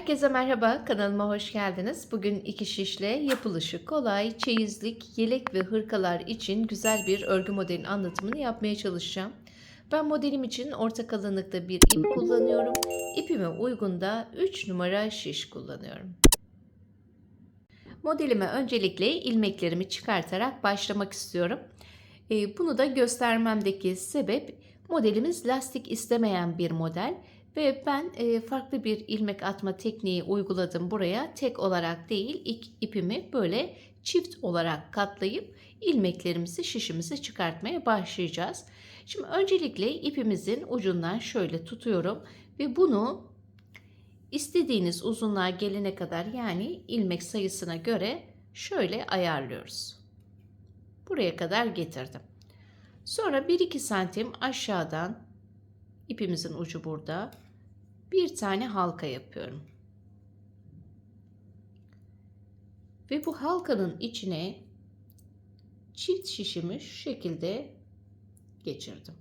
Herkese merhaba, kanalıma hoş geldiniz. Bugün iki şişle yapılışı kolay, çeyizlik, yelek ve hırkalar için güzel bir örgü modelin anlatımını yapmaya çalışacağım. Ben modelim için orta kalınlıkta bir ip kullanıyorum. İpime uygun da 3 numara şiş kullanıyorum. Modelime öncelikle ilmeklerimi çıkartarak başlamak istiyorum. Ee, Bunu da göstermemdeki sebep modelimiz lastik istemeyen bir model ve ben e, farklı bir ilmek atma tekniği uyguladım buraya. Tek olarak değil ilk ipimi böyle çift olarak katlayıp ilmeklerimizi şişimizi çıkartmaya başlayacağız. Şimdi öncelikle ipimizin ucundan şöyle tutuyorum ve bunu istediğiniz uzunluğa gelene kadar yani ilmek sayısına göre şöyle ayarlıyoruz. Buraya kadar getirdim. Sonra 1-2 santim aşağıdan ipimizin ucu burada bir tane halka yapıyorum. Ve bu halkanın içine çift şişimi şu şekilde geçirdim.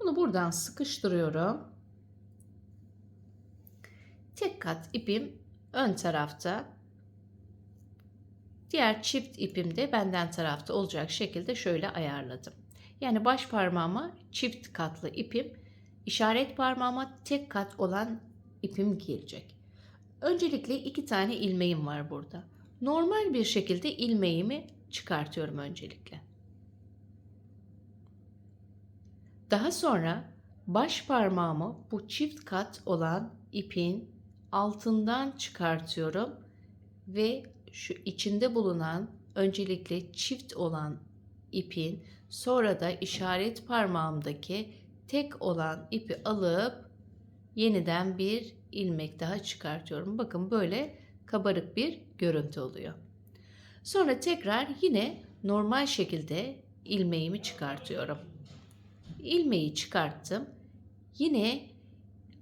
Bunu buradan sıkıştırıyorum. Tek kat ipim ön tarafta. Diğer çift ipim de benden tarafta olacak şekilde şöyle ayarladım. Yani baş parmağıma çift katlı ipim, işaret parmağıma tek kat olan ipim gelecek. Öncelikle iki tane ilmeğim var burada. Normal bir şekilde ilmeğimi çıkartıyorum öncelikle. Daha sonra baş parmağımı bu çift kat olan ipin altından çıkartıyorum ve şu içinde bulunan öncelikle çift olan ipin sonra da işaret parmağımdaki tek olan ipi alıp yeniden bir ilmek daha çıkartıyorum. Bakın böyle kabarık bir görüntü oluyor. Sonra tekrar yine normal şekilde ilmeğimi çıkartıyorum. İlmeği çıkarttım. Yine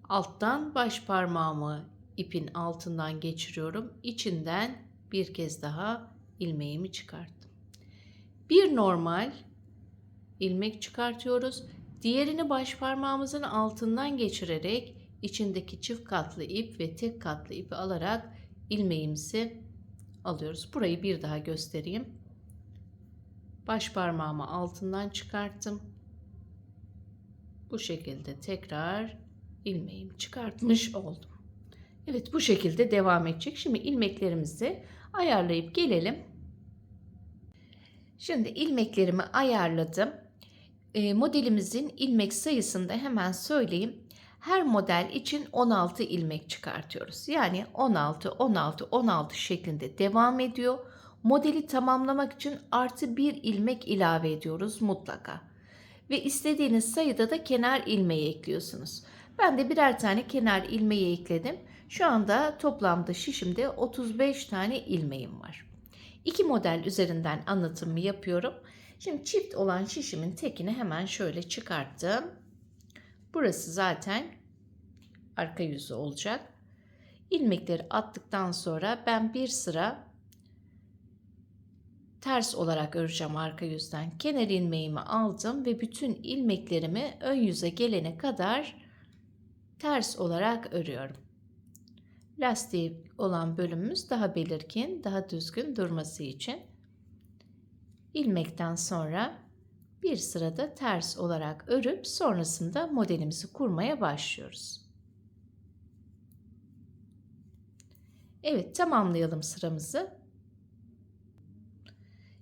alttan baş parmağımı ipin altından geçiriyorum. İçinden bir kez daha ilmeğimi çıkarttım. Bir normal ilmek çıkartıyoruz. Diğerini baş parmağımızın altından geçirerek içindeki çift katlı ip ve tek katlı ipi alarak ilmeğimizi alıyoruz. Burayı bir daha göstereyim. Baş parmağımı altından çıkarttım. Bu şekilde tekrar ilmeğimi çıkartmış oldum. Evet bu şekilde devam edecek. Şimdi ilmeklerimizi ayarlayıp gelelim. Şimdi ilmeklerimi ayarladım. E, modelimizin ilmek sayısını da hemen söyleyeyim. Her model için 16 ilmek çıkartıyoruz. Yani 16, 16, 16 şeklinde devam ediyor. Modeli tamamlamak için artı bir ilmek ilave ediyoruz mutlaka. Ve istediğiniz sayıda da kenar ilmeği ekliyorsunuz. Ben de birer tane kenar ilmeği ekledim. Şu anda toplamda şişimde 35 tane ilmeğim var. İki model üzerinden anlatımı yapıyorum. Şimdi çift olan şişimin tekini hemen şöyle çıkarttım. Burası zaten arka yüzü olacak. İlmekleri attıktan sonra ben bir sıra ters olarak öreceğim arka yüzden. Kenar ilmeğimi aldım ve bütün ilmeklerimi ön yüze gelene kadar ters olarak örüyorum. Lastiği olan bölümümüz daha belirgin, daha düzgün durması için ilmekten sonra bir sırada ters olarak örüp sonrasında modelimizi kurmaya başlıyoruz. Evet tamamlayalım sıramızı.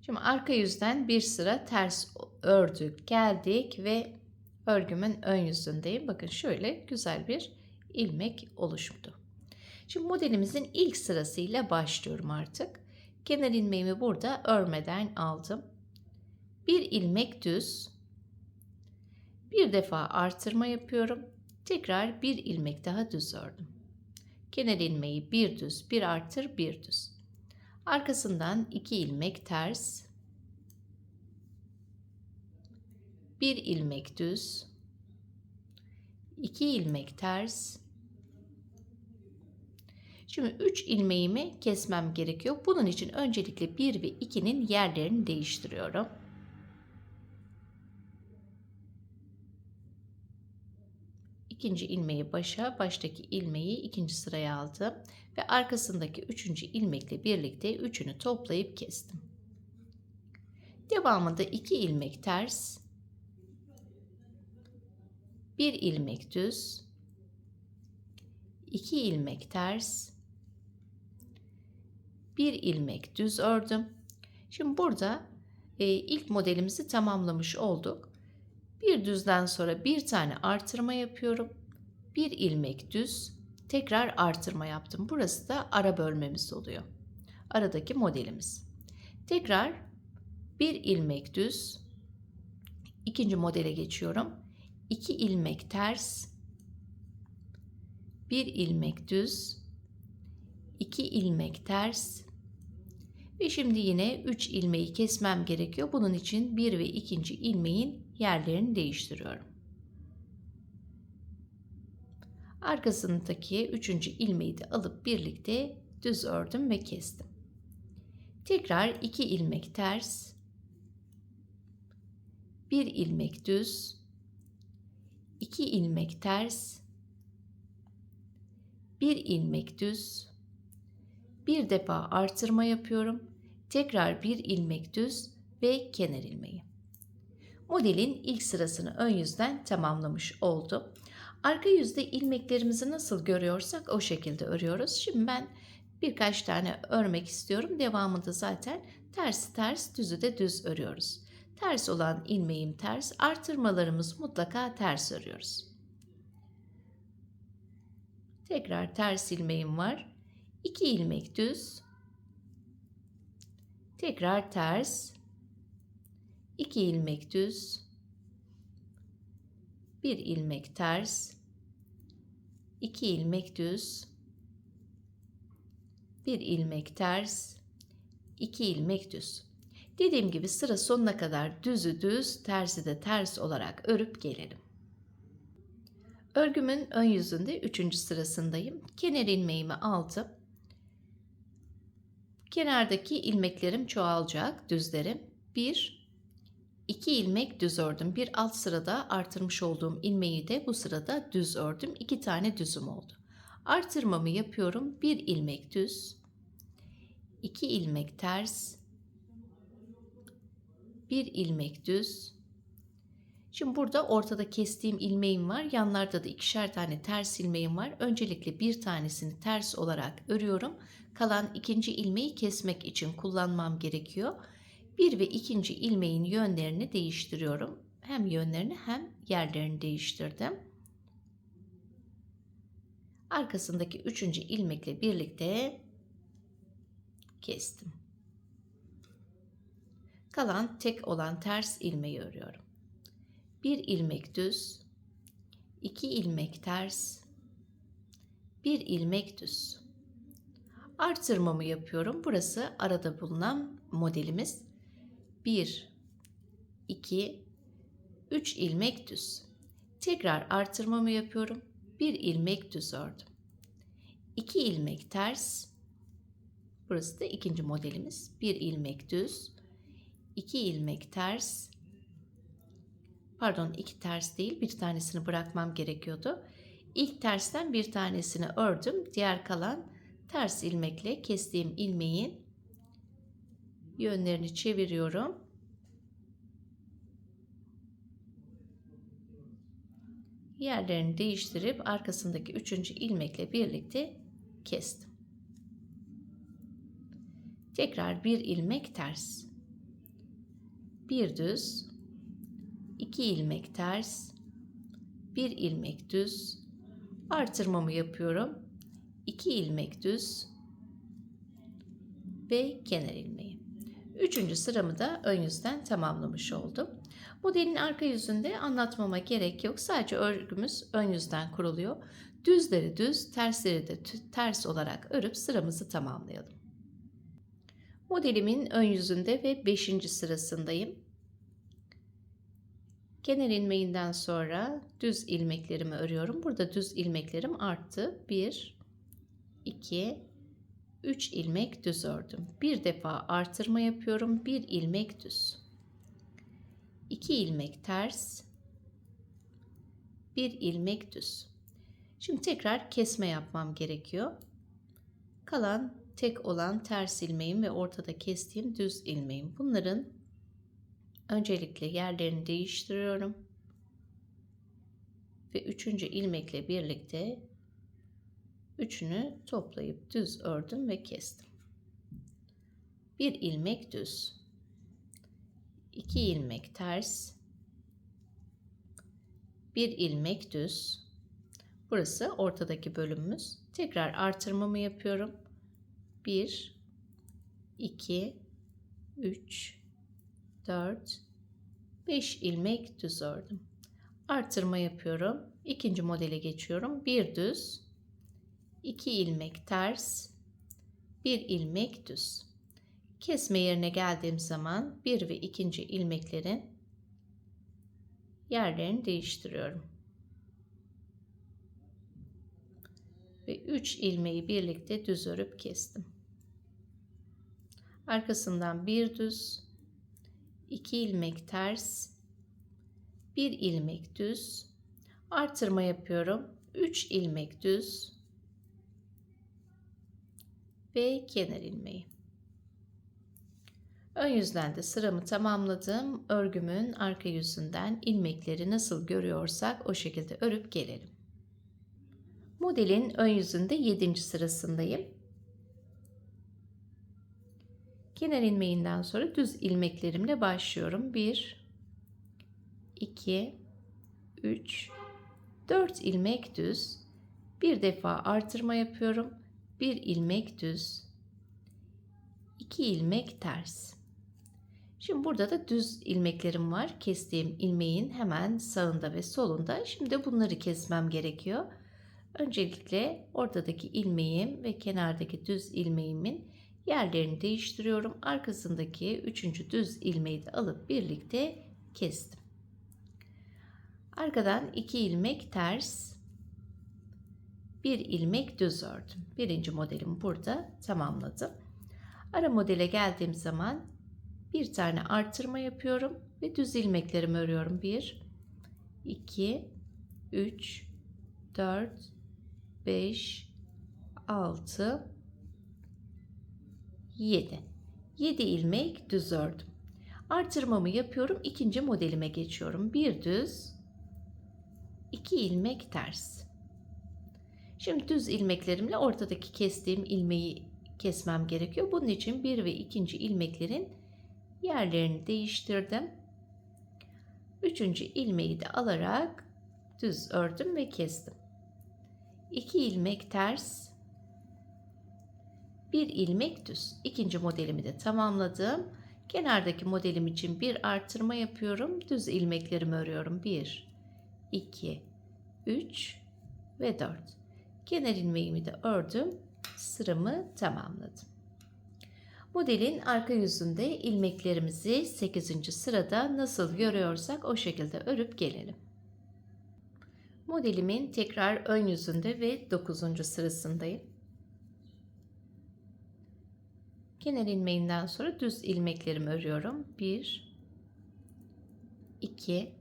Şimdi arka yüzden bir sıra ters ördük geldik ve örgümün ön yüzündeyim. Bakın şöyle güzel bir ilmek oluştu. Şimdi modelimizin ilk sırasıyla başlıyorum artık. Kenar ilmeğimi burada örmeden aldım. Bir ilmek düz. Bir defa artırma yapıyorum. Tekrar bir ilmek daha düz ördüm. Kenar ilmeği bir düz, bir artır, bir düz. Arkasından iki ilmek ters. Bir ilmek düz. iki ilmek ters. Şimdi 3 ilmeğimi kesmem gerekiyor. Bunun için öncelikle 1 ve 2'nin yerlerini değiştiriyorum. ikinci ilmeği başa, baştaki ilmeği ikinci sıraya aldım ve arkasındaki üçüncü ilmekle birlikte üçünü toplayıp kestim. Devamında iki ilmek ters, bir ilmek düz, iki ilmek ters, bir ilmek düz ördüm. Şimdi burada e, ilk modelimizi tamamlamış olduk. Bir düzden sonra bir tane artırma yapıyorum. Bir ilmek düz, tekrar artırma yaptım. Burası da ara bölmemiz oluyor. Aradaki modelimiz. Tekrar bir ilmek düz. İkinci modele geçiyorum. 2 ilmek ters. Bir ilmek düz. 2 ilmek ters. Ve şimdi yine 3 ilmeği kesmem gerekiyor. Bunun için 1 ve 2. ilmeğin yerlerini değiştiriyorum. Arkasındaki 3. ilmeği de alıp birlikte düz ördüm ve kestim. Tekrar 2 ilmek ters, 1 ilmek düz, 2 ilmek ters, 1 ilmek düz, bir defa artırma yapıyorum. Tekrar bir ilmek düz ve kenar ilmeği. Modelin ilk sırasını ön yüzden tamamlamış oldum. Arka yüzde ilmeklerimizi nasıl görüyorsak o şekilde örüyoruz. Şimdi ben birkaç tane örmek istiyorum. Devamında zaten tersi ters, düzü de düz örüyoruz. Ters olan ilmeğim ters, artırmalarımız mutlaka ters örüyoruz. Tekrar ters ilmeğim var. 2 ilmek düz. Tekrar ters. 2 ilmek düz. 1 ilmek ters. 2 ilmek düz. 1 ilmek ters. 2 ilmek düz. Dediğim gibi sıra sonuna kadar düzü düz, tersi de ters olarak örüp gelelim. Örgümün ön yüzünde 3. sırasındayım. Kenar ilmeğimi aldım. Kenardaki ilmeklerim çoğalacak, düzlerim. 1 2 ilmek düz ördüm. Bir alt sırada artırmış olduğum ilmeği de bu sırada düz ördüm. 2 tane düzüm oldu. Artırmamı yapıyorum. 1 ilmek düz, 2 ilmek ters, 1 ilmek düz. Şimdi burada ortada kestiğim ilmeğim var. Yanlarda da ikişer tane ters ilmeğim var. Öncelikle bir tanesini ters olarak örüyorum kalan ikinci ilmeği kesmek için kullanmam gerekiyor. Bir ve ikinci ilmeğin yönlerini değiştiriyorum. Hem yönlerini hem yerlerini değiştirdim. Arkasındaki üçüncü ilmekle birlikte kestim. Kalan tek olan ters ilmeği örüyorum. Bir ilmek düz, iki ilmek ters, bir ilmek düz artırmamı yapıyorum. Burası arada bulunan modelimiz. 1 2 3 ilmek düz. Tekrar artırmamı yapıyorum. 1 ilmek düz ördüm. 2 ilmek ters. Burası da ikinci modelimiz. 1 ilmek düz. 2 ilmek ters. Pardon, iki ters değil. Bir tanesini bırakmam gerekiyordu. İlk tersten bir tanesini ördüm. Diğer kalan ters ilmekle kestiğim ilmeğin yönlerini çeviriyorum. Yerlerini değiştirip arkasındaki üçüncü ilmekle birlikte kestim. Tekrar bir ilmek ters. Bir düz, iki ilmek ters, bir ilmek düz, artırmamı yapıyorum 2 ilmek düz ve kenar ilmeği. Üçüncü sıramı da ön yüzden tamamlamış oldum. Modelin arka yüzünde anlatmama gerek yok. Sadece örgümüz ön yüzden kuruluyor. Düzleri düz, tersleri de ters olarak örüp sıramızı tamamlayalım. Modelimin ön yüzünde ve 5. sırasındayım. Kenar ilmeğinden sonra düz ilmeklerimi örüyorum. Burada düz ilmeklerim arttı. 1 2 3 ilmek düz ördüm. Bir defa artırma yapıyorum. 1 ilmek düz. 2 ilmek ters. bir ilmek düz. Şimdi tekrar kesme yapmam gerekiyor. Kalan tek olan ters ilmeğim ve ortada kestiğim düz ilmeğim. Bunların öncelikle yerlerini değiştiriyorum. Ve üçüncü ilmekle birlikte üçünü toplayıp düz ördüm ve kestim. Bir ilmek düz. iki ilmek ters. Bir ilmek düz. Burası ortadaki bölümümüz. Tekrar artırmamı yapıyorum. 1 2 3 4 5 ilmek düz ördüm. Artırma yapıyorum. İkinci modele geçiyorum. Bir düz, iki ilmek ters, bir ilmek düz. Kesme yerine geldiğim zaman bir ve ikinci ilmeklerin yerlerini değiştiriyorum. Ve 3 ilmeği birlikte düz örüp kestim. Arkasından bir düz, iki ilmek ters, bir ilmek düz, artırma yapıyorum. 3 ilmek düz ve kenar ilmeği. Ön yüzden de sıramı tamamladım. Örgümün arka yüzünden ilmekleri nasıl görüyorsak o şekilde örüp gelelim. Modelin ön yüzünde 7. sırasındayım. Kenar ilmeğinden sonra düz ilmeklerimle başlıyorum. 1 2 3 4 ilmek düz. Bir defa artırma yapıyorum. 1 ilmek düz. 2 ilmek ters. Şimdi burada da düz ilmeklerim var. Kestiğim ilmeğin hemen sağında ve solunda. Şimdi bunları kesmem gerekiyor. Öncelikle ortadaki ilmeğim ve kenardaki düz ilmeğimin yerlerini değiştiriyorum. Arkasındaki üçüncü düz ilmeği de alıp birlikte kestim. Arkadan iki ilmek ters, bir ilmek düz ördüm. Birinci modelimi burada tamamladım. Ara modele geldiğim zaman bir tane artırma yapıyorum ve düz ilmeklerimi örüyorum. 1, 2, 3, 4, 5, 6, 7. 7 ilmek düz ördüm. Artırmamı yapıyorum. ikinci modelime geçiyorum. Bir düz, iki ilmek ters. Şimdi düz ilmeklerimle ortadaki kestiğim ilmeği kesmem gerekiyor. Bunun için bir ve ikinci ilmeklerin yerlerini değiştirdim. Üçüncü ilmeği de alarak düz ördüm ve kestim. 2 ilmek ters, bir ilmek düz. İkinci modelimi de tamamladım. Kenardaki modelim için bir artırma yapıyorum. Düz ilmeklerimi örüyorum. 1, 2, 3 ve 4. Kenar ilmeğimi de ördüm. Sıramı tamamladım. Modelin arka yüzünde ilmeklerimizi 8. sırada nasıl görüyorsak o şekilde örüp gelelim. Modelimin tekrar ön yüzünde ve 9. sırasındayım. Kenar ilmeğinden sonra düz ilmeklerimi örüyorum. 1 2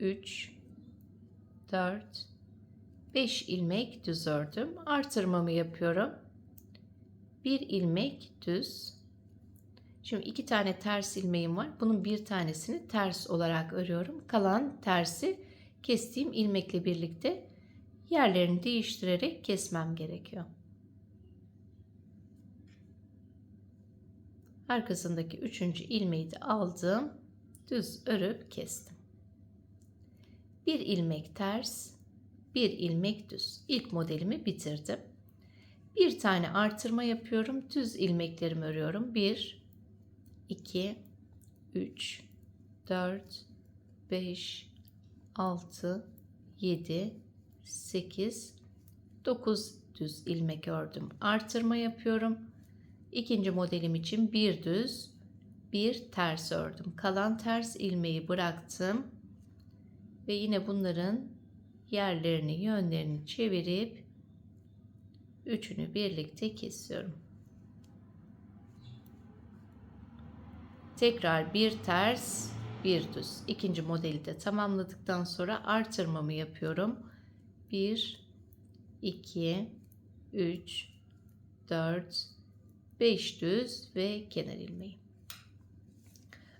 3 4 5 ilmek düz ördüm. Artırmamı yapıyorum. 1 ilmek düz. Şimdi iki tane ters ilmeğim var. Bunun bir tanesini ters olarak örüyorum. Kalan tersi kestiğim ilmekle birlikte yerlerini değiştirerek kesmem gerekiyor. Arkasındaki üçüncü ilmeği de aldım. Düz örüp kestim. Bir ilmek ters, bir ilmek düz. İlk modelimi bitirdim. Bir tane artırma yapıyorum. Düz ilmeklerimi örüyorum. 1 2 3 4 5 6, 7, 8, 9 düz ilmek ördüm. Artırma yapıyorum. İkinci modelim için bir düz, bir ters ördüm. Kalan ters ilmeği bıraktım. Ve yine bunların yerlerini, yönlerini çevirip üçünü birlikte kesiyorum. Tekrar bir ters, bir düz. İkinci modeli de tamamladıktan sonra artırmamı yapıyorum. 1 2 3 4 5 düz ve kenar ilmeği.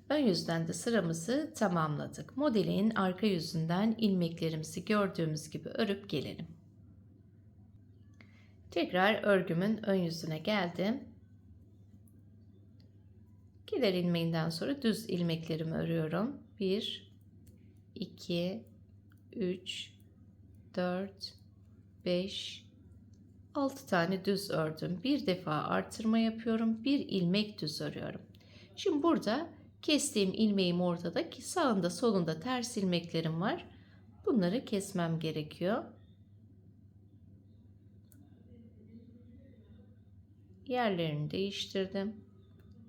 Ön yüzden de sıramızı tamamladık. Modelin arka yüzünden ilmeklerimizi gördüğümüz gibi örüp gelelim. Tekrar örgümün ön yüzüne geldim. Kenar ilmeğinden sonra düz ilmeklerimi örüyorum. 1 2 3 4 5 6 tane düz ördüm. Bir defa artırma yapıyorum. Bir ilmek düz örüyorum. Şimdi burada kestiğim ilmeğim ortada ki sağında solunda ters ilmeklerim var. Bunları kesmem gerekiyor. Yerlerini değiştirdim.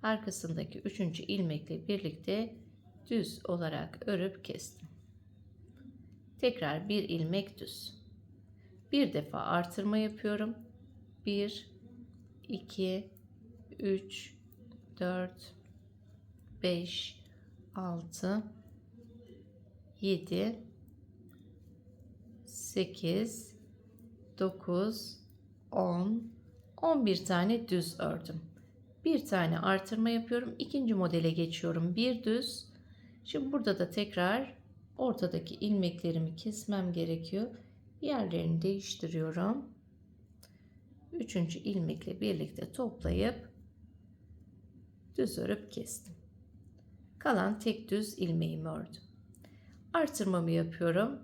Arkasındaki üçüncü ilmekle birlikte düz olarak örüp kestim. Tekrar bir ilmek düz. Bir defa artırma yapıyorum. 1 2 3 4 5 6 7 8 9 10 11 tane düz ördüm. Bir tane artırma yapıyorum. İkinci modele geçiyorum. Bir düz. Şimdi burada da tekrar ortadaki ilmeklerimi kesmem gerekiyor. Yerlerini değiştiriyorum. Üçüncü ilmekle birlikte toplayıp düz örüp kestim. Kalan tek düz ilmeğimi ördüm. Artırmamı yapıyorum.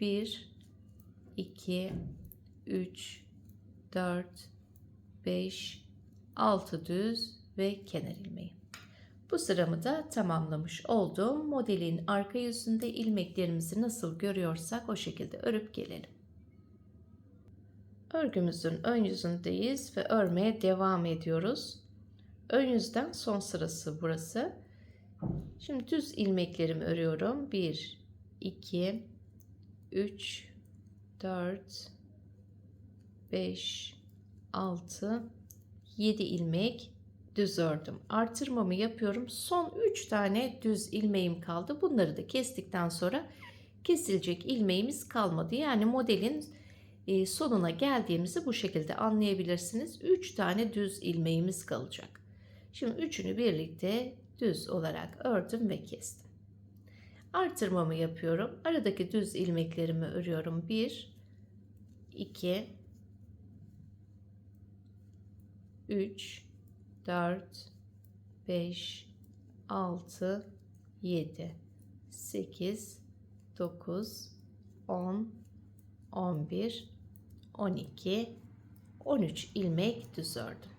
1 2 3 4 5 6 düz ve kenar ilmeği. Bu sıramı da tamamlamış oldum. Modelin arka yüzünde ilmeklerimizi nasıl görüyorsak o şekilde örüp gelelim. Örgümüzün ön yüzündeyiz ve örmeye devam ediyoruz. Ön yüzden son sırası burası. Şimdi düz ilmeklerimi örüyorum. 1 2 3 4 5 6 7 ilmek düz ördüm. Artırmamı yapıyorum. Son 3 tane düz ilmeğim kaldı. Bunları da kestikten sonra kesilecek ilmeğimiz kalmadı. Yani modelin e, sonuna geldiğimizi bu şekilde anlayabilirsiniz. 3 tane düz ilmeğimiz kalacak. Şimdi üçünü birlikte düz olarak ördüm ve kestim. Artırmamı yapıyorum. Aradaki düz ilmeklerimi örüyorum. 1 2 3 4 5 6 7 8 9 10 11 12 13 ilmek düz ördüm.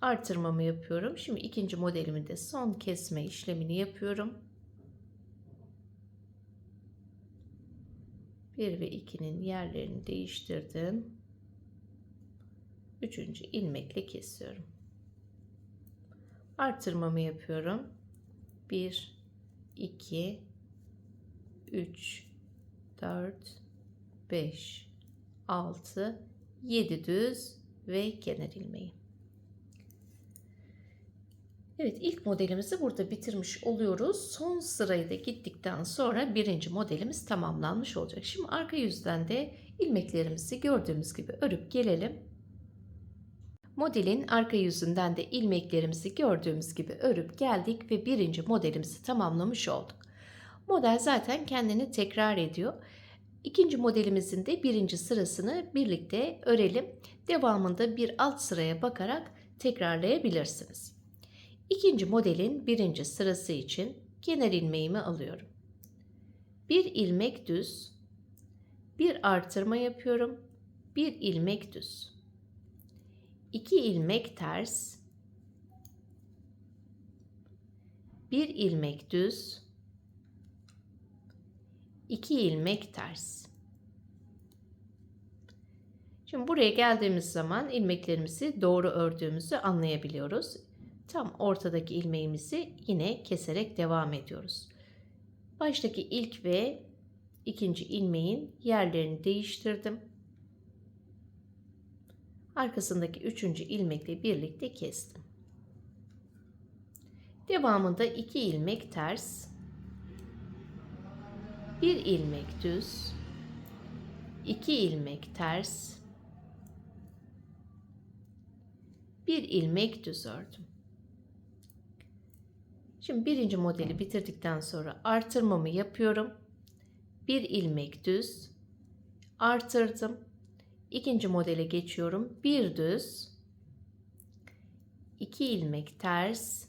Artırmamı yapıyorum. Şimdi ikinci modelimi de son kesme işlemini yapıyorum. 1 ve 2'nin yerlerini değiştirdim. Üçüncü ilmekle kesiyorum. Artırmamı yapıyorum. 1 2 3 4 5 6 7 düz ve kenar ilmeği. Evet ilk modelimizi burada bitirmiş oluyoruz. Son sırayı da gittikten sonra birinci modelimiz tamamlanmış olacak. Şimdi arka yüzden de ilmeklerimizi gördüğümüz gibi örüp gelelim. Modelin arka yüzünden de ilmeklerimizi gördüğümüz gibi örüp geldik ve birinci modelimizi tamamlamış olduk. Model zaten kendini tekrar ediyor. İkinci modelimizin de birinci sırasını birlikte örelim. Devamında bir alt sıraya bakarak tekrarlayabilirsiniz. İkinci modelin birinci sırası için kenar ilmeğimi alıyorum. Bir ilmek düz, bir artırma yapıyorum, bir ilmek düz. 2 ilmek ters, 1 ilmek düz, 2 ilmek ters. Şimdi buraya geldiğimiz zaman ilmeklerimizi doğru ördüğümüzü anlayabiliyoruz. Tam ortadaki ilmeğimizi yine keserek devam ediyoruz. Baştaki ilk ve ikinci ilmeğin yerlerini değiştirdim. Arkasındaki üçüncü ilmekle birlikte kestim. Devamında 2 ilmek ters, 1 ilmek düz, 2 ilmek ters, 1 ilmek düz ördüm. Şimdi birinci modeli bitirdikten sonra artırmamı yapıyorum. 1 ilmek düz, artırdım. İkinci modele geçiyorum. 1 düz, 2 ilmek ters,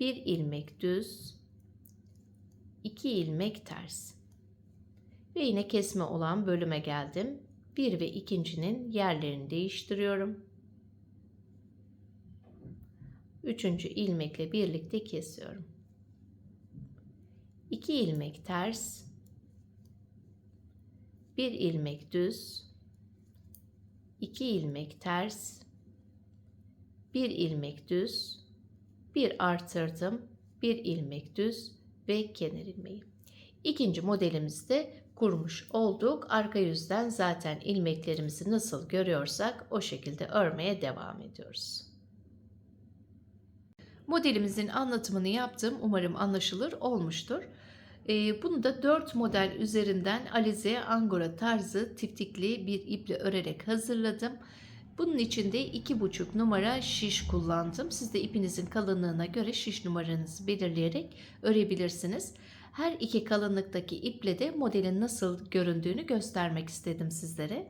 1 ilmek düz, 2 ilmek ters. Ve yine kesme olan bölüme geldim. 1 ve ikincinin yerlerini değiştiriyorum. Üçüncü ilmekle birlikte kesiyorum. 2 ilmek ters, 1 ilmek düz, 2 ilmek ters, 1 ilmek düz, 1 artırdım, 1 ilmek düz ve kenar ilmeği. İkinci modelimizde kurmuş olduk. Arka yüzden zaten ilmeklerimizi nasıl görüyorsak o şekilde örmeye devam ediyoruz. Modelimizin anlatımını yaptım. Umarım anlaşılır olmuştur. Ee, bunu da 4 model üzerinden alize angora tarzı tiftikli bir iple örerek hazırladım. Bunun için de 2,5 numara şiş kullandım. Siz de ipinizin kalınlığına göre şiş numaranızı belirleyerek örebilirsiniz. Her iki kalınlıktaki iple de modelin nasıl göründüğünü göstermek istedim sizlere.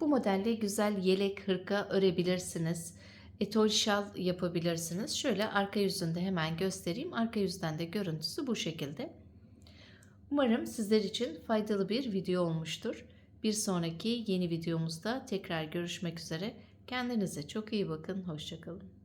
Bu modelle güzel yelek, hırka örebilirsiniz. Etol şal yapabilirsiniz. Şöyle arka yüzünde hemen göstereyim. Arka yüzden de görüntüsü bu şekilde. Umarım sizler için faydalı bir video olmuştur. Bir sonraki yeni videomuzda tekrar görüşmek üzere. Kendinize çok iyi bakın. Hoşçakalın.